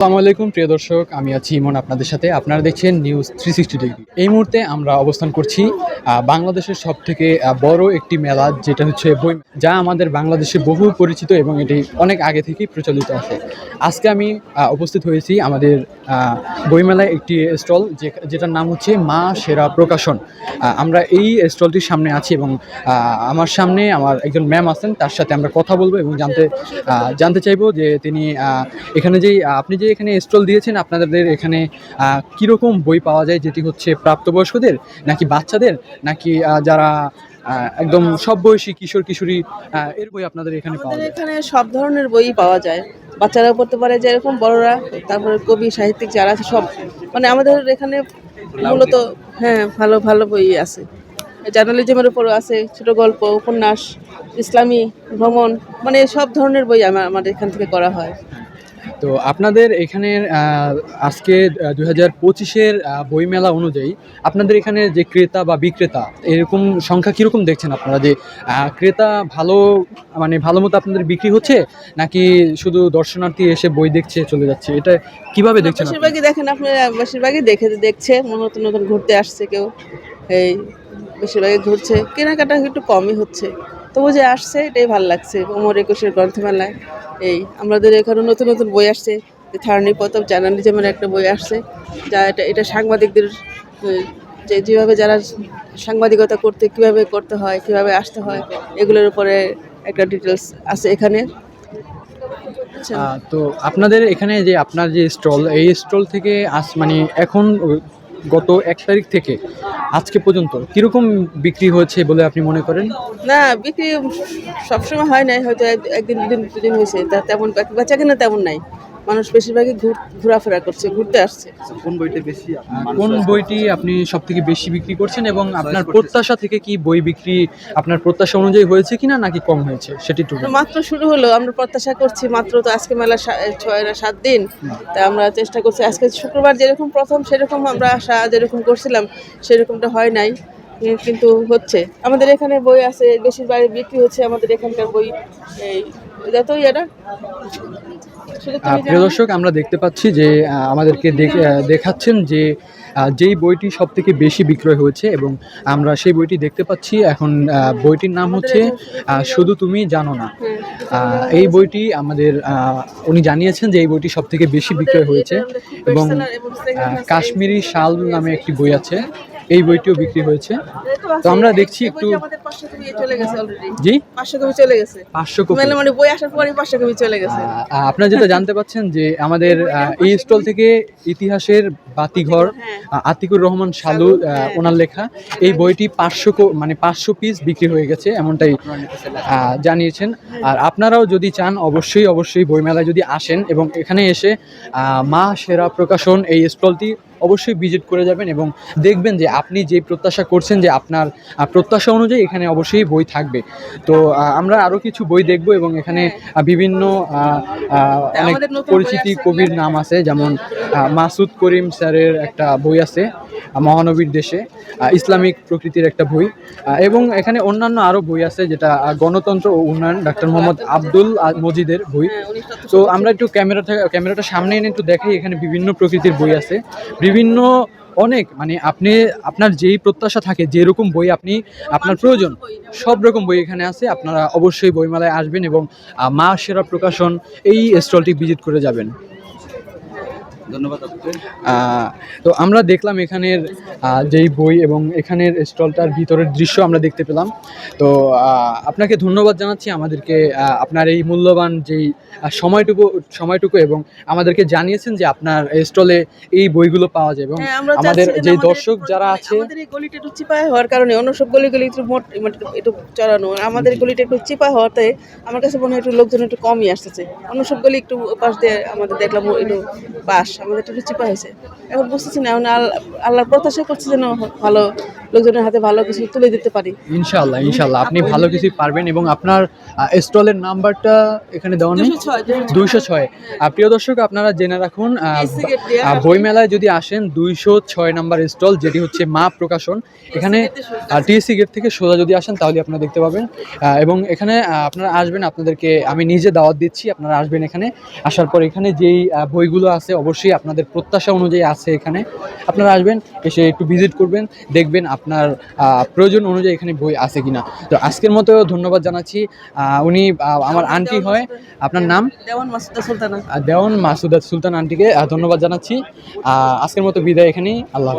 আসসালামু আলাইকুম, প্রিয় দর্শক, আমি আছি ইমন আপনাদের সাথে। আপনারা দেখছেন নিউজ থ্রি সিক্সটি ডিগ্রি এই মুহূর্তে আমরা অবস্থান করছি বাংলাদেশের সব থেকে বড় একটি মেলা, যেটা হচ্ছে বই যা আমাদের বাংলাদেশে বহু পরিচিত এবং এটি অনেক আগে থেকেই প্রচলিত আছে। আজকে আমি উপস্থিত হয়েছি আমাদের বইমেলায় একটি স্টল যেটার নাম হচ্ছে মা সেরা প্রকাশন। আমরা এই স্টলটির সামনে আছি এবং আমার সামনে আমার একজন ম্যাম আছেন, তার সাথে আমরা কথা বলব এবং জানতে জানতে চাইব যে তিনি এখানে যেই, আপনি যে এখানে স্টল দিয়েছেন? আপনাদের এখানে কীরকম বই পাওয়া যায় যেটি হচ্ছে প্রাপ্তবয়স্কদের নাকি বাচ্চাদের নাকি যারা একদম সব বয়সী কিশোর কিশোরী এর বই আপনাদের এখানে পাওয়া যায়? এখানে সব ধরনের বই পাওয়া যায়। বাচ্চারাও পড়তে পারে যেরকম বড়রা তারপরে কবি সাহিত্যিক যারা আছে সব মানে আমাদের এখানে মূলত হ্যাঁ ভালো ভালো বই আছে। জার্নালিজমের উপরও আছে ছোট গল্প উপন্যাস ইসলামী ভ্রমণ মানে সব ধরনের বই আমা- আমাদের এখান থেকে করা হয়। তো আপনাদের এখানের আহ, আজকে দুই হাজার পঁচিশের বইমেলা অনুযায়ী আপনাদের এখানে যে ক্রেতা বা বিক্রেতা এরকম সংখ্যা কীরকম দেখছেন আপনারা? যে ক্রেতা ভালো মানে ভালো মতো আপনাদের বিক্রি হচ্ছে নাকি শুধু দর্শনার্থী এসে বই দেখছে চলে যাচ্ছে? এটা কীভাবে দেখছেন বেশিরভাগই দেখেন আপনি বেশিরভাগই দেখে দেখছে নতুন নতুন ঘুরতে আসছে কেউ। এই বেশিরভাগই ঘুরছে। কেনাকাটা একটু কমই হচ্ছে। তবু যে আসছে, এটাই ভালো লাগছে। ওমর একুশের গ্রন্থমেলায়। এই, আমাদের এখানে নতুন নতুন বই আসছে। থার্নি প্রতাপ জার্নালিজমের একটা বই আসছে, যা এটা এটা সাংবাদিকদের যে যেভাবে যারা সাংবাদিকতা করতে, কীভাবে করতে হয়, কীভাবে আসতে হয়, এগুলোর উপরে একটা ডিটেলস আছে এখানে। আচ্ছা। তো আপনাদের এখানে যে আপনার যে স্টল, এই স্টল থেকে আস মানে এখন, গত এক তারিখ থেকে আজকে পর্যন্ত কীরকম বিক্রি হয়েছে বলে আপনি মনে করেন? না, বিক্রি সবসময় হয় নাই, হয়তো এক- একদিন দুদিন দুদিন হয়েছে, তা তেমন বাকি বেচা কেনা তেমন নাই। মানুষ বেশিরভাগই ঘুর- ঘোরাফেরা করছে ঘুরতে আসছে। কোন বইটা বেশি কোন বইটি আপনি সব থেকে বেশি বিক্রি করছেন এবং আপনার প্রত্যাশা থেকে কি বই বিক্রি আপনার প্রত্যাশা অনুযায়ী হয়েছে কিনা নাকি কম হয়েছে? সেটি একটু বলুন। মাত্র শুরু হলো আমরা প্রত্যাশা করছি মাত্র তো আজকে মেলা ছয় না সাত দিন। তা আমরা চেষ্টা করছি আজকে শুক্রবার যেরকম প্রথম সেরকম আমরা আশা যেরকম করছিলাম সেরকমটা হয় নাই কিন্তু হচ্ছে। আমাদের এখানে বই আছে বেশিরভাগ বিক্রি হচ্ছে আমাদের এখানকার বই এই প্রিয় দর্শক আমরা দেখতে পাচ্ছি যে আমাদেরকে দেখাচ্ছেন যে যেই বইটি সব থেকে বেশি বিক্রয় হয়েছে এবং আমরা সেই বইটি দেখতে পাচ্ছি। এখন বইটির নাম হচ্ছে শুধু তুমি জানো না। এই বইটি আমাদের উনি জানিয়েছেন যে এই বইটি সব থেকে বেশি বিক্রয় হয়েছে এবং কাশ্মীরি শাল নামে একটি বই আছে। এই বইটিও বিক্রি হয়েছে। তো আমরা দেখছি একটু- জি? আপনারা যেটা জানতে পাচ্ছেন যে আমাদের এই স্টল থেকে ইতিহাসের বাতিঘর হ্যাঁ। আতিকুর রহমান শালু আহ, ওনার লেখা। এই বইটি পাঁচশো মানে পাঁচশো পিস বিক্রি হয়ে গেছে এমনটাই জানিয়েছেন। আর আপনারাও যদি চান অবশ্যই অবশ্যই বইমেলায় যদি আসেন এবং এখানে এসে মা সেরা প্রকাশন এই স্টলটি অবশ্যই ভিজিট করে যাবেন এবং দেখবেন যে আপনি যে প্রত্যাশা করছেন যে আপনার প্রত্যাশা অনুযায়ী এখানে অবশ্যই বই থাকবে। তো আমরা আরও কিছু বই দেখব এবং এখানে বিভিন্ন অনেক পরিচিতি কবির নাম আছে যেমন মাসুদ করিম স্যারের একটা বই আছে। মহানবীর দেশে ইসলামিক প্রকৃতির একটা বই। এবং এখানে অন্যান্য আরও বই আছে যেটা গণতন্ত্র ও উন্নয়ন ডাক্তার মোহাম্মদ আব্দুল মজিদের বই। হ্যাঁ, তো আমরা একটু ক্যামেরাটা ক্যামেরাটা সামনে এনে একটু দেখাই এখানে বিভিন্ন প্রকৃতির বই আছে। বিভিন্ন অনেক মানে আপনি আপনার যেই প্রত্যাশা থাকে যেরকম বই আপনি আপনার প্রয়োজন সব রকম বই এখানে আছে আপনারা অবশ্যই বইমেলায় আসবেন এবং মা সেরা প্রকাশন এই স্টলটি ভিজিট করে যাবেন। ধন্যবাদ তো আমরা দেখলাম এখানের আহ, যেই বই এবং এখানের স্টলটার ভিতরের দৃশ্য আমরা দেখতে পেলাম। তো আহ, আপনাকে ধন্যবাদ জানাচ্ছি আমাদেরকে আপনার এই মূল্যবান যেই সময়টুকু সময়টুকু এবং আমাদেরকে জানিয়েছেন যে আপনার স্টলে এই বইগুলো পাওয়া যায় এবং হ্যাঁ, আমরা আমাদের যে দর্শক যারা আছে আমাদের এই গলিটা একটু চিপায় হওয়ার কারণে অন্য সব গলিগুলি একটু মোট মানে একটু চড়ানো। আমাদের গলিটা একটু চিপা হওয়াতে আমার কাছে মনে হয় একটু লোকজন একটু কমই আসতেছে। অন্য সব গলি একটু পাশ দিয়ে আমাদের দেখলাম একটু পাশ। আমাদের একটু চিপা হয়েছে। এখন বুঝতেছি না এখন আল- আল্লাহর প্রত্যাশা করছি যেন ভালো লোকজনের হাতে ভালো কিছু তুলে দিতে পারি। ইনশাল্লাহ ইনশাল্লাহ আপনি ভালো কিছু পারবেন এবং আপনার স্টলের নাম্বারটা এখানে দেওয়া নেই। দুইশো ছয় প্রিয় দর্শক আপনারা জেনে রাখুন বইমেলায় যদি আসেন দুইশো ছয় নাম্বার স্টল যেটি হচ্ছে মা প্রকাশন। এখানে টিএসসি গেট থেকে সোজা যদি আসেন তাহলে আপনারা দেখতে পাবেন। এবং এখানে আপনারা আসবেন আপনাদেরকে আমি নিজে দাওয়াত দিচ্ছি আপনারা আসবেন এখানে। আসার পর এখানে যেই বইগুলো আছে অবশ্যই আপনাদের প্রত্যাশা অনুযায়ী আছে এখানে। আপনারা আসবেন এসে একটু ভিজিট করবেন দেখবেন আপনার প্রয়োজন অনুযায়ী এখানে বই আছে কিনা। তো আজকের মতো ধন্যবাদ জানাচ্ছি। উনি আমার আন্টি হয়। আপনার নাম? দেওয়ান মাসুদা সুলতানা। দেওয়ান মাসুদা সুলতান আন্টিকে ধন্যবাদ জানাচ্ছি। আজকের মতো বিদায় এখানেই। আল্লাহ।